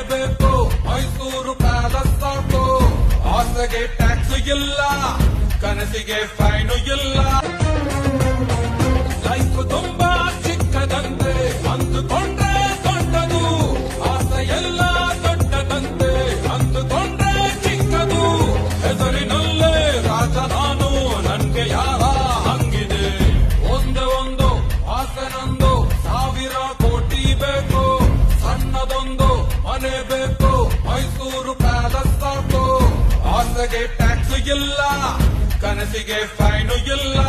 ಬೇಕು ಮೈಸೂರು ಪ್ಯಾಲೆಸ್ ಸಾಕು. ಆಸೆಗೆ ಟ್ಯಾಕ್ಸ್ ಇಲ್ಲ. ಕನಸಿಗೆ ಫೈನು ಇಲ್ಲ. ಆಸೆಗೆ ಟ್ಯಾಕ್ಸ್ ಇಲ್ಲ ಕನಸಿಗೆ ಫೈನು ಇಲ್ಲ.